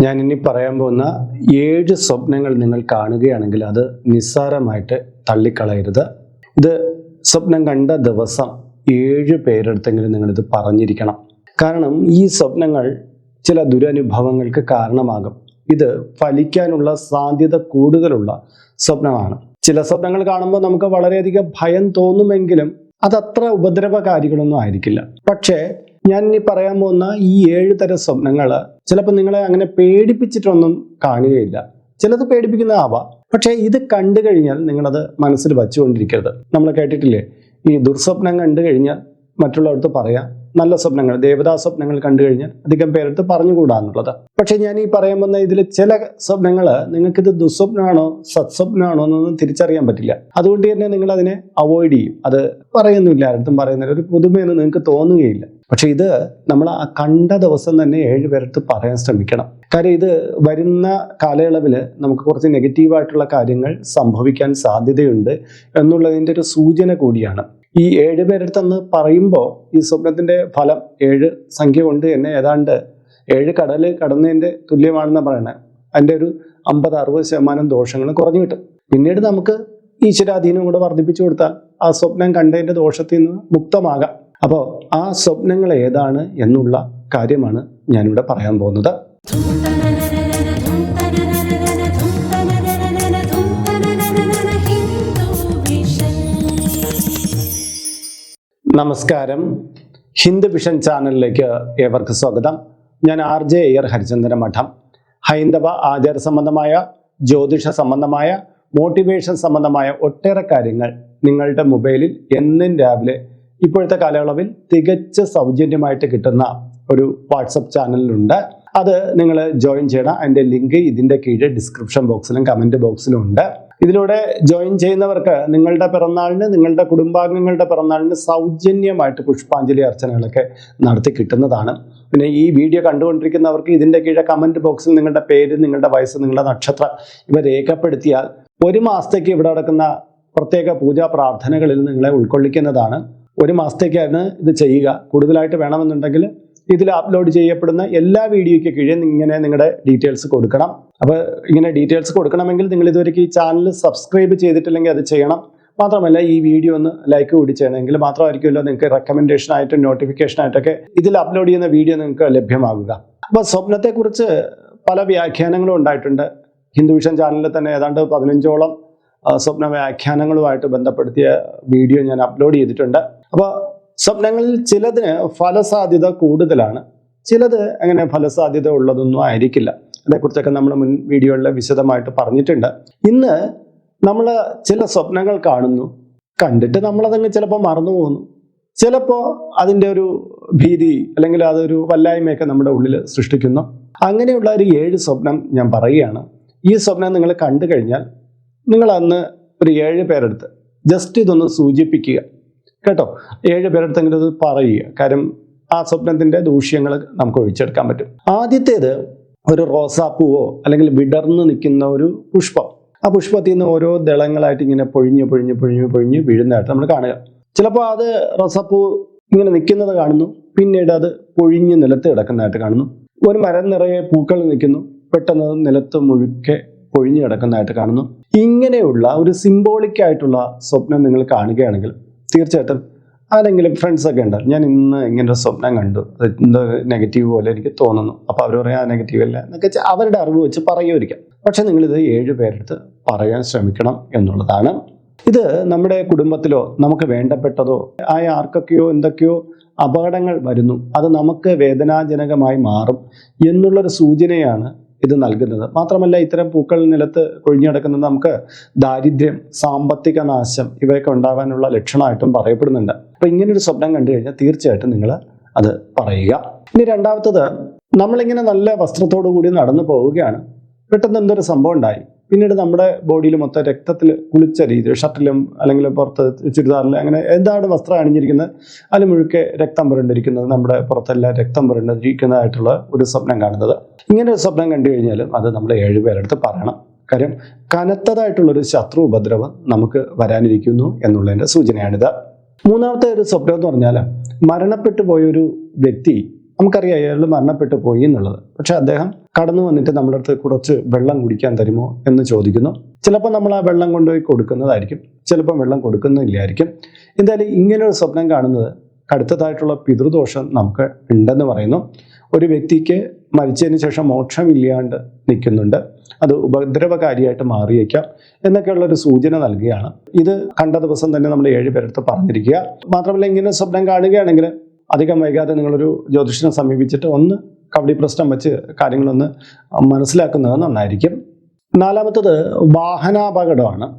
ഞാൻ ഇനി പറയാൻ പോകുന്ന ഏഴ് സ്വപ്നങ്ങൾ നിങ്ങൾ കാണുകയാണെങ്കിൽ അത് നിസ്സാരമായിട്ട് തള്ളിക്കളയരുത്. ഇത് സ്വപ്നം കണ്ട ദിവസം ഏഴ് പേരെടുത്തെങ്കിലും നിങ്ങളിത് പറഞ്ഞിരിക്കണം. കാരണം ഈ സ്വപ്നങ്ങൾ ചില ദുരനുഭവങ്ങൾക്ക് കാരണമാകും. ഇത് ഫലിക്കാനുള്ള സാധ്യത കൂടുതലുള്ള സ്വപ്നമാണ്. ചില സ്വപ്നങ്ങൾ കാണുമ്പോൾ നമുക്ക് വളരെയധികം ഭയം തോന്നുമെങ്കിലും അതത്ര ഉപദ്രവകാരികളൊന്നും ആയിരിക്കില്ല. പക്ഷേ ഞാൻ ഇനി പറയാൻ പോകുന്ന ഈ ഏഴ് തരം സ്വപ്നങ്ങൾ ചിലപ്പോൾ നിങ്ങളെ അങ്ങനെ പേടിപ്പിച്ചിട്ടൊന്നും കാണുകയില്ല. ചിലത് പേടിപ്പിക്കുന്നതാവാം. പക്ഷേ ഇത് കണ്ടു കഴിഞ്ഞാൽ നിങ്ങളത് മനസ്സിൽ വച്ചുകൊണ്ടിരിക്കരുത്. നമ്മൾ കേട്ടിട്ടില്ലേ? ഈ ദുർസ്വപ്നം കണ്ടു കഴിഞ്ഞാൽ മറ്റുള്ളവർക്ക് പറയാം നല്ല സ്വപ്നങ്ങൾ ദേവതാ സ്വപ്നങ്ങൾ കണ്ടു കഴിഞ്ഞാൽ അധികം പേരെടുത്ത് പറഞ്ഞുകൂടാ എന്നുള്ളത്. പക്ഷെ ഞാൻ ഈ പറയാൻ വന്ന ഇതിൽ ചില സ്വപ്നങ്ങൾ നിങ്ങൾക്കിത് ദുസ്വപ്നമാണോ സത്സ്വപ്നമാണോ എന്നൊന്നും തിരിച്ചറിയാൻ പറ്റില്ല. അതുകൊണ്ട് തന്നെ നിങ്ങൾ അതിനെ അവോയ്ഡ് ചെയ്യും. അത് പറയുന്നില്ല ആരും പറയുന്നില്ല. ഒരു പുതുമയെന്ന് നിങ്ങൾക്ക് തോന്നുകയില്ല. പക്ഷെ ഇത് നമ്മൾ ആ കണ്ട ദിവസം തന്നെ ഏഴ് പേരടുത്ത് പറയാൻ ശ്രമിക്കണം. കാര്യം ഇത് വരുന്ന കാലയളവിൽ നമുക്ക് കുറച്ച് നെഗറ്റീവായിട്ടുള്ള കാര്യങ്ങൾ സംഭവിക്കാൻ സാധ്യതയുണ്ട് എന്നുള്ളതിന്റെ ഒരു സൂചന കൂടിയാണ്. ഈ ഏഴ് പേരെടുത്തെന്ന് പറയുമ്പോൾ ഈ സ്വപ്നത്തിന്റെ ഫലം ഏഴ് സംഖ്യ കൊണ്ട് തന്നെ ഏതാണ്ട് ഏഴ് കടൽ കടന്നതിന്റെ തുല്യമാണെന്ന് പറയണത് അതിന്റെ ഒരു അമ്പത് അറുപത് ശതമാനം ദോഷങ്ങൾ കുറഞ്ഞു കിട്ടും. പിന്നീട് നമുക്ക് ഈശ്വരാധീനം കൂടെ വർദ്ധിപ്പിച്ചു കൊടുത്താൽ ആ സ്വപ്നം കണ്ടതിന്റെ ദോഷത്തിൽ നിന്ന് മുക്തമാകാം. അപ്പോൾ ആ സ്വപ്നങ്ങൾ ഏതാണ് എന്നുള്ള കാര്യമാണ് ഞാനിവിടെ പറയാൻ പോകുന്നത്. നമസ്കാരം. ഹിന്ദു വിഷൻ ചാനലിലേക്ക് ഏവർക്ക് സ്വാഗതം. ഞാൻ ആർ ജെ എയർ ഹരിചന്ദ്ര മഠം. ഹൈന്ദവ ആചാര സംബന്ധമായ ജ്യോതിഷ സംബന്ധമായ മോട്ടിവേഷൻ സംബന്ധമായ ഒട്ടേറെ കാര്യങ്ങൾ നിങ്ങളുടെ മൊബൈലിൽ എന്നും രാവിലെ ഇപ്പോഴത്തെ കാലയളവിൽ തികച്ച സൗജന്യമായിട്ട് കിട്ടുന്ന ഒരു വാട്സപ്പ് ചാനലിലുണ്ട്. അത് നിങ്ങൾ ജോയിൻ ചെയ്യണം. അതിന്റെ ലിങ്ക് ഇതിന്റെ കീഴെ ഡിസ്ക്രിപ്ഷൻ ബോക്സിലും കമന്റ് ബോക്സിലും ഉണ്ട്. ഇതിലൂടെ ജോയിൻ ചെയ്യുന്നവർക്ക് നിങ്ങളുടെ പിറന്നാളിന് നിങ്ങളുടെ കുടുംബാംഗങ്ങളുടെ പിറന്നാളിന് സൗജന്യമായിട്ട് പുഷ്പാഞ്ജലി അർച്ചനകളൊക്കെ നടത്തി കിട്ടുന്നതാണ്. പിന്നെ ഈ വീഡിയോ കണ്ടുകൊണ്ടിരിക്കുന്നവർക്ക് ഇതിന്റെ കീഴെ കമന്റ് ബോക്സിൽ നിങ്ങളുടെ പേര് നിങ്ങളുടെ വയസ്സ് നിങ്ങളുടെ നക്ഷത്രം ഇവ രേഖപ്പെടുത്തിയാൽ ഒരു മാസത്തേക്ക് ഇവിടെ നടക്കുന്ന പ്രത്യേക പൂജാ പ്രാർത്ഥനകളിൽ നിങ്ങളെ ഉൾക്കൊള്ളിക്കുന്നതാണ്. ഒരു മാസത്തേക്കായിരുന്നു ഇത് ചെയ്യുക. കൂടുതലായിട്ട് വേണമെന്നുണ്ടെങ്കിൽ ഇതിൽ അപ്ലോഡ് ചെയ്യപ്പെടുന്ന എല്ലാ വീഡിയോയ്ക്ക് കീഴെ ഇങ്ങനെ നിങ്ങളുടെ ഡീറ്റെയിൽസ് കൊടുക്കണം. അപ്പോൾ ഇങ്ങനെ ഡീറ്റെയിൽസ് കൊടുക്കണമെങ്കിൽ നിങ്ങൾ ഇതുവരെയ്ക്ക് ഈ ചാനൽ സബ്സ്ക്രൈബ് ചെയ്തിട്ടില്ലെങ്കിൽ അത് ചെയ്യണം. മാത്രമല്ല ഈ വീഡിയോ ഒന്ന് ലൈക്ക് കൂടി ചെയ്യണമെങ്കിൽ മാത്രമായിരിക്കുമല്ലോ നിങ്ങൾക്ക് റെക്കമെൻഡേഷൻ ആയിട്ടും നോട്ടിഫിക്കേഷൻ ആയിട്ടൊക്കെ ഇതിൽ അപ്ലോഡ് ചെയ്യുന്ന വീഡിയോ നിങ്ങൾക്ക് ലഭ്യമാകുക അപ്പോൾ സ്വപ്നത്തെക്കുറിച്ച് പല വ്യാഖ്യാനങ്ങളും ഉണ്ടായിട്ടുണ്ട്. ഹിന്ദുവിഷൻ ചാനലിൽ തന്നെ ഏതാണ്ട് പതിനഞ്ചോളം സ്വപ്ന വ്യാഖ്യാനങ്ങളുമായിട്ട് ബന്ധപ്പെടുത്തിയ വീഡിയോ ഞാൻ അപ്ലോഡ് ചെയ്തിട്ടുണ്ട്. അപ്പോൾ സ്വപ്നങ്ങളിൽ ചിലതിന് ഫലസാധ്യത കൂടുതലാണ്. ചിലത് അങ്ങനെ ഫലസാധ്യത ഉള്ളതൊന്നും ആയിരിക്കില്ല. അതേക്കുറിച്ചൊക്കെ നമ്മൾ മുൻ വീഡിയോകളിൽ വിശദമായിട്ട് പറഞ്ഞിട്ടുണ്ട്. ഇന്ന് നമ്മൾ ചില സ്വപ്നങ്ങൾ കാണുന്നു. കണ്ടിട്ട് നമ്മളതങ്ങ് ചിലപ്പോൾ മറന്നു പോകുന്നു. ചിലപ്പോൾ അതിന്റെ ഒരു ഭീതി അല്ലെങ്കിൽ അതൊരു വല്ലായ്മയൊക്കെ നമ്മുടെ ഉള്ളിൽ സൃഷ്ടിക്കുന്നു. അങ്ങനെയുള്ള ഒരു ഏഴ് സ്വപ്നം ഞാൻ പറയുകയാണ്. ഈ സ്വപ്നം നിങ്ങൾ കണ്ടു കഴിഞ്ഞാൽ നിങ്ങൾ അന്ന് ഒരു ഏഴ് പേരെടുത്ത് ജസ്റ്റ് ഇതൊന്ന് സൂചിപ്പിക്കുക. കേട്ടോ? ഏഴ് പേരെടുത്തെങ്കിലും ഇത് പറയുക. കാര്യം ആ സ്വപ്നത്തിന്റെ ദൂഷ്യങ്ങൾ നമുക്ക് ഒഴിച്ചെടുക്കാൻ പറ്റും. ആദ്യത്തേത് ഒരു റോസാപ്പൂവോ അല്ലെങ്കിൽ വിടർന്ന് നിൽക്കുന്ന ഒരു പുഷ്പം. ആ പുഷ്പത്തിൽ നിന്ന് ഓരോ ദളങ്ങളായിട്ട് ഇങ്ങനെ പൊഴിഞ്ഞ് പൊഴിഞ്ഞ് പൊഴിഞ്ഞ് പൊഴിഞ്ഞ് വീഴുന്നതായിട്ട് നമ്മൾ കാണുക. ചിലപ്പോൾ അത് റോസാപ്പൂ ഇങ്ങനെ നിൽക്കുന്നത് കാണുന്നു. പിന്നീട് അത് പൊഴിഞ്ഞ് നിലത്ത് കിടക്കുന്നതായിട്ട് കാണുന്നു. ഒരു മരം നിറയെ പൂക്കൾ നിൽക്കുന്നു. പെട്ടെന്ന് നിലത്ത് മുഴുക്കെ പൊഴിഞ്ഞു കിടക്കുന്നതായിട്ട് കാണുന്നു. ഇങ്ങനെയുള്ള ഒരു സിംബോളിക് ആയിട്ടുള്ള സ്വപ്നം നിങ്ങൾ കാണുകയാണെങ്കിൽ തീർച്ചയായിട്ടും. ആരെങ്കിലും ഫ്രണ്ട്സൊക്കെ ഉണ്ട്. ഞാൻ ഇന്ന് ഇങ്ങനെ ഒരു സ്വപ്നം കണ്ടു. എന്തോ നെഗറ്റീവ് പോലെ എനിക്ക് തോന്നുന്നു. അപ്പോൾ അവർ പറയാം ആ നെഗറ്റീവ് അല്ല എന്നൊക്കെ വെച്ചാൽ അവരുടെ അറിവ് വെച്ച് പറയുമായിരിക്കാം. പക്ഷെ നിങ്ങളിത് ഏഴ് പേരെടുത്ത് പറയാൻ ശ്രമിക്കണം എന്നുള്ളതാണ്. ഇത് നമ്മുടെ കുടുംബത്തിലോ നമുക്ക് വേണ്ടപ്പെട്ടതോ ആയ ആർക്കൊക്കെയോ എന്തൊക്കെയോ അപകടങ്ങൾ വരുന്നു. അത് നമുക്ക് വേദനാജനകമായി മാറും എന്നുള്ളൊരു സൂചനയാണ് ഇത് നൽകുന്നത്. മാത്രമല്ല ഇത്തരം പൂക്കൾ നിലത്ത് കൊഴിഞ്ഞു കിടക്കുന്നത് നമുക്ക് ദാരിദ്ര്യം സാമ്പത്തിക നാശം ഇവയൊക്കെ ഉണ്ടാകാനുള്ള ലക്ഷണമായിട്ടും പറയപ്പെടുന്നുണ്ട്. അപ്പൊ ഇങ്ങനൊരു സ്വപ്നം കണ്ടു കഴിഞ്ഞാൽ തീർച്ചയായിട്ടും നിങ്ങൾ അത് പറയുക. ഇനി രണ്ടാമത്തത് നമ്മളിങ്ങനെ നല്ല വസ്ത്രത്തോടു കൂടി നടന്നു പോവുകയാണ്. പെട്ടെന്ന് എന്തൊരു സംഭവം ഉണ്ടായി? പിന്നീട് നമ്മുടെ ബോഡിയിൽ മൊത്തം രക്തത്തിൽ കുളിച്ച രീതി ഷർട്ടിലും അല്ലെങ്കിൽ പുറത്ത് ചുരിദാറിൽ അങ്ങനെ എന്താണ് വസ്ത്രം അണിഞ്ഞിരിക്കുന്നത് അതിൽ മുഴുക്കെ രക്തം പുരണ്ടിരിക്കുന്നത് നമ്മുടെ പുറത്തെല്ലാം രക്തം പുരണ്ടിരിക്കുന്നതായിട്ടുള്ള ഒരു സ്വപ്നം കാണുന്നത്. ഇങ്ങനെ ഒരു സ്വപ്നം കണ്ടു കഴിഞ്ഞാലും അത് നമ്മൾ ഏഴുപേരെടുത്ത് പറയണം. കാര്യം കനത്തതായിട്ടുള്ളൊരു ശത്രു ഉപദ്രവം നമുക്ക് വരാനിരിക്കുന്നു എന്നുള്ളതിന്റെ സൂചനയാണിത്. മൂന്നാമത്തെ ഒരു സ്വപ്നം എന്ന് പറഞ്ഞാൽ മരണപ്പെട്ടു പോയൊരു വ്യക്തി നമുക്കറിയാം അയാൾ മരണപ്പെട്ടു പോയി എന്നുള്ളത്. പക്ഷെ അദ്ദേഹം കടന്നു വന്നിട്ട് നമ്മുടെ അടുത്ത് കുറച്ച് വെള്ളം കുടിക്കാൻ തരുമോ എന്ന് ചോദിക്കുന്നു. ചിലപ്പോൾ നമ്മൾ ആ വെള്ളം കൊണ്ടുപോയി കൊടുക്കുന്നതായിരിക്കും. ചിലപ്പോൾ വെള്ളം കൊടുക്കുന്നില്ലായിരിക്കും. എന്തായാലും ഇങ്ങനെ ഒരു സ്വപ്നം കാണുന്നത് കടുത്തതായിട്ടുള്ള പിതൃദോഷം നമുക്ക് ഉണ്ടെന്ന് പറയുന്നു. ഒരു വ്യക്തിക്ക് മരിച്ചതിന് ശേഷം മോക്ഷമില്ലാണ്ട് നിൽക്കുന്നുണ്ട്. അത് ഉപദ്രവകാരിയായിട്ട് മാറിയേക്കാം എന്നൊക്കെയുള്ള ഒരു സൂചന നൽകുകയാണ്. ഇത് കണ്ട ദിവസം തന്നെ നമ്മൾ ഏഴ് പേരെടുത്ത് പറഞ്ഞിരിക്കുക. മാത്രമല്ല ഇങ്ങനെ സ്വപ്നം കാണുകയാണെങ്കിൽ അധികം വൈകാതെ നിങ്ങളൊരു ജ്യോതിഷനെ സമീപിച്ചിട്ട് ഒന്ന് കബഡി പ്രശ്നം വെച്ച് കാര്യങ്ങളൊന്ന് മനസ്സിലാക്കുന്നത് നന്നായിരിക്കും. നാലാമത്തത് വാഹനാപകടമാണ്.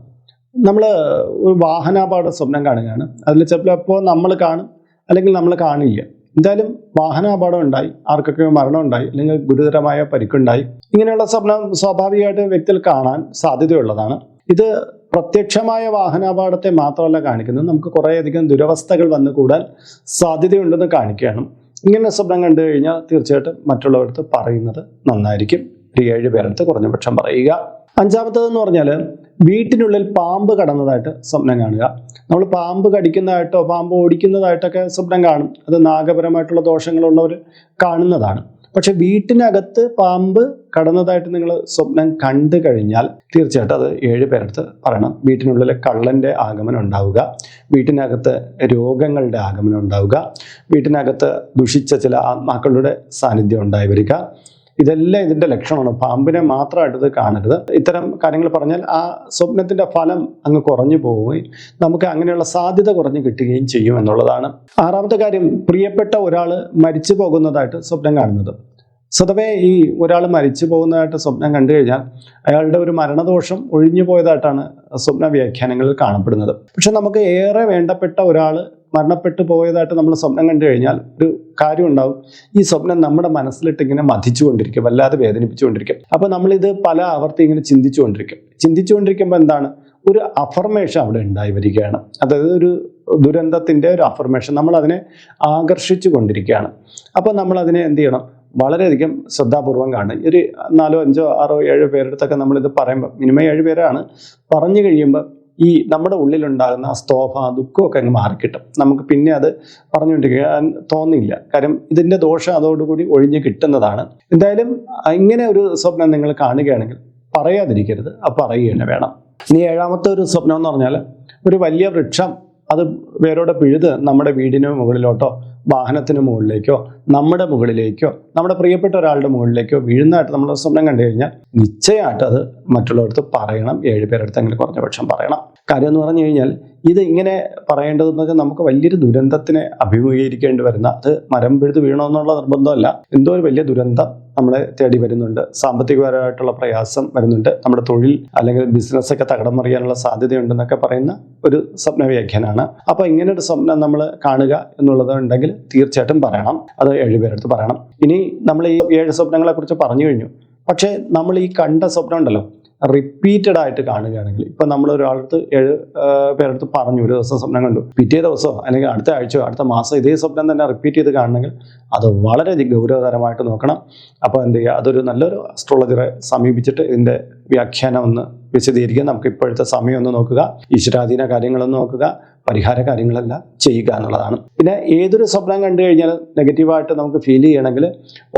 നമ്മൾ ഒരു വാഹനാപകട സ്വപ്നം കാണുകയാണ്. അതിൽ ചിലപ്പോൾ നമ്മൾ കാണും അല്ലെങ്കിൽ നമ്മൾ കാണില്ല. എന്തായാലും വാഹനാപകടം ഉണ്ടായി ആർക്കൊക്കെ മരണം ഉണ്ടായി അല്ലെങ്കിൽ ഗുരുതരമായ പരിക്കുണ്ടായി. ഇങ്ങനെയുള്ള സ്വപ്നം സ്വാഭാവികമായിട്ട് വ്യക്തിയിൽ കാണാൻ സാധ്യതയുള്ളതാണ്. ഇത് പ്രത്യക്ഷമായ വാഹനാപകടത്തെ മാത്രമല്ല കാണിക്കുന്നത്. നമുക്ക് കുറേയധികം ദുരവസ്ഥകൾ വന്നു കൂടാൻ സാധ്യതയുണ്ടെന്ന് കാണിക്കുകയാണ്. ഇങ്ങനെ സ്വപ്നം കണ്ടു കഴിഞ്ഞാൽ തീർച്ചയായിട്ടും മറ്റുള്ളവരടുത്ത് പറയുന്നത് നന്നായിരിക്കും. ഒരു ഏഴ് പേരടുത്ത് കുറഞ്ഞപക്ഷം പറയുക. അഞ്ചാമത്തേതെന്ന് പറഞ്ഞാൽ വീട്ടിനുള്ളിൽ പാമ്പ് കടന്നതായിട്ട് സ്വപ്നം കാണുക. നമ്മൾ പാമ്പ് കടിക്കുന്നതായിട്ടോ പാമ്പ് ഓടിക്കുന്നതായിട്ടൊക്കെ സ്വപ്നം കാണും. അത് നാഗപരമായിട്ടുള്ള ദോഷങ്ങളുള്ളവർ കാണുന്നതാണ്. പക്ഷെ വീട്ടിനകത്ത് പാമ്പ് കടന്നതായിട്ട് നിങ്ങൾ സ്വപ്നം കണ്ടു കഴിഞ്ഞാൽ തീർച്ചയായിട്ടും അത് ഏഴ് പേരടുത്ത് പറയണം. വീട്ടിനുള്ളിലെ കള്ളന്റെ ആഗമനം ഉണ്ടാവുക. വീട്ടിനകത്ത് രോഗങ്ങളുടെ ആഗമനം ഉണ്ടാവുക. വീട്ടിനകത്ത് ദുഷിച്ച ചില ആത്മാക്കളുടെ സാന്നിധ്യം ഉണ്ടായി വരിക. ഇതെല്ലാം ഇതിന്റെ ലക്ഷണമാണ്. പാമ്പിനെ മാത്രമായിട്ട് ഇത് കാണരുത്. ഇത്തരം കാര്യങ്ങൾ പറഞ്ഞാൽ ആ സ്വപ്നത്തിന്റെ ഫലം അങ്ങ് കുറഞ്ഞു പോവുകയും നമുക്ക് അങ്ങനെയുള്ള സാധ്യത കുറഞ്ഞു കിട്ടുകയും ചെയ്യും എന്നുള്ളതാണ്. ആറാമത്തെ കാര്യം പ്രിയപ്പെട്ട ഒരാൾ മരിച്ചു പോകുന്നതായിട്ട് സ്വപ്നം കാണുന്നത്. സ്വതവേ ഈ ഒരാൾ മരിച്ചു പോകുന്നതായിട്ട് സ്വപ്നം കണ്ടു കഴിഞ്ഞാൽ അയാളുടെ ഒരു മരണദോഷം ഒഴിഞ്ഞു പോയതായിട്ടാണ് സ്വപ്ന വ്യാഖ്യാനങ്ങളിൽ കാണപ്പെടുന്നത്. പക്ഷെ നമുക്ക് ഏറെ വേണ്ടപ്പെട്ട ഒരാൾ മരണപ്പെട്ടു പോയതായിട്ട് നമ്മൾ സ്വപ്നം കണ്ടു കഴിഞ്ഞാൽ ഒരു കാര്യം ഉണ്ടാവും. ഈ സ്വപ്നം നമ്മുടെ മനസ്സിലിട്ട് ഇങ്ങനെ മതിച്ചുകൊണ്ടിരിക്കും വല്ലാതെ വേദനിപ്പിച്ചുകൊണ്ടിരിക്കും. അപ്പോൾ നമ്മളിത് പല ആവർത്തി ഇങ്ങനെ ചിന്തിച്ചുകൊണ്ടിരിക്കും. ചിന്തിച്ചുകൊണ്ടിരിക്കുമ്പോൾ എന്താണ്? ഒരു അഫർമേഷൻ അവിടെ ഉണ്ടായി വരികയാണ്. അതായത് ഒരു ദുരന്തത്തിന്റെ ഒരു അഫർമേഷൻ നമ്മൾ അതിനെ ആകർഷിച്ചു കൊണ്ടിരിക്കുകയാണ് അപ്പോൾ നമ്മൾ അതിനെ എന്ത് ചെയ്യണം? വളരെയധികം ശ്രദ്ധാപൂർവം കാണും ഒരു നാലോ അഞ്ചോ ആറോ ഏഴോ പേരെടുത്തൊക്കെ നമ്മളിത് പറയുമ്പോൾ മിനിമം ഏഴ് പേരാണ്. പറഞ്ഞു കഴിയുമ്പോൾ ഈ നമ്മുടെ ഉള്ളിലുണ്ടാകുന്ന ആ സ്തോഭ ദുഃഖമൊക്കെ അങ്ങ് മാറിക്കിട്ടും. നമുക്ക് പിന്നെ അത് പറഞ്ഞുകൊണ്ടിരിക്കാൻ തോന്നില്ല കാര്യം ഇതിന്റെ ദോഷം അതോടുകൂടി ഒഴിഞ്ഞ് കിട്ടുന്നതാണ്. എന്തായാലും ഇങ്ങനെ ഒരു സ്വപ്നം നിങ്ങൾ കാണുകയാണെങ്കിൽ പറയാതിരിക്കരുത്. ആ പറയുക വേണം. ഇനി ഏഴാമത്തെ ഒരു സ്വപ്നം എന്ന് പറഞ്ഞാൽ ഒരു വലിയ വൃക്ഷം അത് വേരോടെ പിഴുത് നമ്മുടെ വീടിന് മുകളിലോട്ടോ വാഹനത്തിന് മുകളിലേക്കോ നമ്മുടെ മുകളിലേക്കോ നമ്മുടെ പ്രിയപ്പെട്ട ഒരാളുടെ മുകളിലേക്കോ വീഴുന്നതായിട്ട് നമ്മൾ സ്വപ്നം കണ്ടു കഴിഞ്ഞാൽ നിശ്ചയമായിട്ട് അത് മറ്റുള്ളവർക്ക് പറയണം ഏഴ് പേരെടുത്ത് അങ്ങനെ കുറഞ്ഞ പക്ഷം പറയണം. കാര്യം എന്ന് പറഞ്ഞു കഴിഞ്ഞാൽ ഇത് ഇങ്ങനെ പറയേണ്ടതെന്ന് വെച്ചാൽ നമുക്ക് വലിയൊരു ദുരന്തത്തിനെ അഭിമുഖീകരിക്കേണ്ടി വരുന്ന അത് മരം പിഴുത് വീണമെന്നുള്ള നിർബന്ധമല്ല. എന്തോ ഒരു വലിയ ദുരന്തം നമ്മളെ തേടി വരുന്നുണ്ട്. സാമ്പത്തികപരമായിട്ടുള്ള പ്രയാസം വരുന്നുണ്ട്. നമ്മുടെ തൊഴിൽ അല്ലെങ്കിൽ ബിസിനസ് ഒക്കെ തകടം മറിയാനുള്ള സാധ്യതയുണ്ടെന്നൊക്കെ പറയുന്ന ഒരു സ്വപ്ന വ്യാഖ്യാനാണ് അപ്പോൾ ഇങ്ങനെ ഒരു സ്വപ്നം നമ്മൾ കാണുക എന്നുള്ളത് ഉണ്ടെങ്കിൽ തീർച്ചയായിട്ടും പറയണം. അത് ഏഴുപേരെടുത്ത് പറയണം. ഇനി നമ്മൾ ഈ ഏഴ് സ്വപ്നങ്ങളെ കുറിച്ച് പറഞ്ഞു കഴിഞ്ഞു. പക്ഷേ നമ്മൾ ഈ കണ്ട സ്വപ്നം ഉണ്ടല്ലോ. റിപ്പീറ്റഡ് ആയിട്ട് കാണുകയാണെങ്കിൽ ഇപ്പം നമ്മൾ ഒരാളടുത്ത് ഏഴ് പേരടുത്ത് പറഞ്ഞു ഒരു ദിവസം സ്വപ്നം കണ്ടു. പിറ്റേ ദിവസമോ അല്ലെങ്കിൽ അടുത്ത ആഴ്ചയോ അടുത്ത മാസം ഇതേ സ്വപ്നം തന്നെ റിപ്പീറ്റ് ചെയ്ത് കാണണമെങ്കിൽ അത് വളരെ ഗൗരവതരമായിട്ട് നോക്കണം. അപ്പോൾ എന്ത് ചെയ്യുക അതൊരു നല്ലൊരു അസ്ട്രോളജറെ സമീപിച്ചിട്ട് ഇതിന്റെ വ്യാഖ്യാനം ഒന്ന് വിശദീകരിക്കുക. നമുക്ക് ഇപ്പോഴത്തെ സമയം ഒന്ന് നോക്കുക. ഈശ്വരാധീന കാര്യങ്ങളൊന്ന് നോക്കുക. പരിഹാര കാര്യങ്ങളെല്ലാം ചെയ്യുക എന്നുള്ളതാണ്. പിന്നെ ഏതൊരു സ്വപ്നം കണ്ടു കഴിഞ്ഞാൽ നെഗറ്റീവായിട്ട് നമുക്ക് ഫീൽ ചെയ്യണമെങ്കിൽ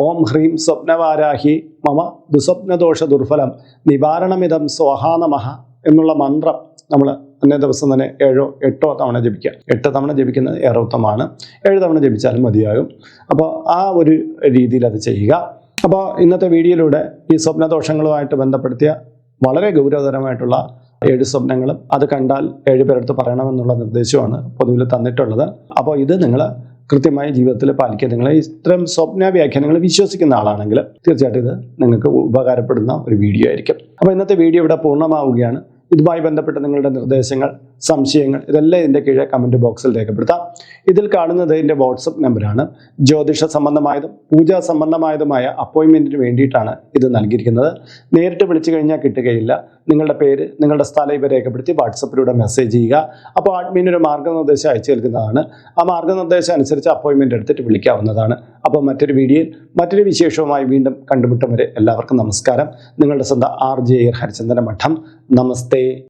ഓം ഹ്രീം സ്വപ്നവാരാഹി മമ ദുസ്വപ്നദോഷ ദുർഫലം നിവാരണമിതം സ്വഹാനമഹ എന്നുള്ള മന്ത്രം നമ്മൾ അന്നേ ദിവസം തന്നെ ഏഴോ എട്ടോ തവണ ജപിക്കുക. എട്ട് തവണ ജപിക്കുന്നത് ഏറെ ഉത്തമമാണ്. ഏഴ് തവണ ജപിച്ചാലും മതിയാകും. അപ്പോൾ ആ ഒരു രീതിയിൽ അത് ചെയ്യുക. അപ്പോൾ ഇന്നത്തെ വീഡിയോയിലൂടെ ഈ സ്വപ്നദോഷങ്ങളുമായിട്ട് ബന്ധപ്പെടുത്തിയ വളരെ ഗൗരവതരമായിട്ടുള്ള ഏഴ് സ്വപ്നങ്ങളും അത് കണ്ടാൽ ഏഴ് പേരെടുത്ത് പറയണമെന്നുള്ള നിർദ്ദേശമാണ് പൊതുവിൽ തന്നിട്ടുള്ളത്. അപ്പോൾ ഇത് നിങ്ങൾ കൃത്യമായി ജീവിതത്തിൽ പാലിക്കുക. നിങ്ങൾ ഇത്തരം സ്വപ്ന വ്യാഖ്യാനങ്ങൾ വിശ്വസിക്കുന്ന ആളാണെങ്കിൽ തീർച്ചയായിട്ടും ഇത് നിങ്ങൾക്ക് ഉപകാരപ്പെടുന്ന ഒരു വീഡിയോ ആയിരിക്കും. അപ്പോൾ ഇന്നത്തെ വീഡിയോ ഇവിടെ പൂർണമാവുകയാണ്. ഇതുമായി ബന്ധപ്പെട്ട നിങ്ങളുടെ നിർദ്ദേശങ്ങൾ സംശയങ്ങൾ ഇതെല്ലാം ഇതിന്റെ കീഴെ കമന്റ് ബോക്സിൽ രേഖപ്പെടുത്താം. ഇതിൽ കാണുന്നത് എന്റെ വാട്സപ്പ് നമ്പറാണ് ജ്യോതിഷ സംബന്ധമായതും പൂജാ സംബന്ധമായതുമായ അപ്പോയിൻമെന്റിന് വേണ്ടിയിട്ടാണ് ഇത് നൽകിയിരിക്കുന്നത്. നേരിട്ട് വിളിച്ചു കഴിഞ്ഞാൽ കിട്ടുകയില്ല. നിങ്ങളുടെ പേര് നിങ്ങളുടെ സ്ഥലം ഇവ രേഖപ്പെടുത്തി വാട്സപ്പിലൂടെ മെസ്സേജ് ചെയ്യുക. അപ്പോൾ അഡ്മിൻ ഒരു മാർഗനിർദ്ദേശം അയച്ചു നൽകുന്നതാണ്. ആ മാർഗനിർദ്ദേശം അനുസരിച്ച് അപ്പോയിൻമെന്റ് എടുത്തിട്ട് വിളിക്കാവുന്നതാണ്. അപ്പോൾ മറ്റൊരു വീഡിയോയിൽ മറ്റൊരു വിശേഷവുമായി വീണ്ടും കണ്ടുമുട്ടും വരെ എല്ലാവർക്കും നമസ്കാരം. നിങ്ങളുടെ സ്വന്തം ആർ ജെ ഹരിചന്ദന മഠം. നമസ്തേ.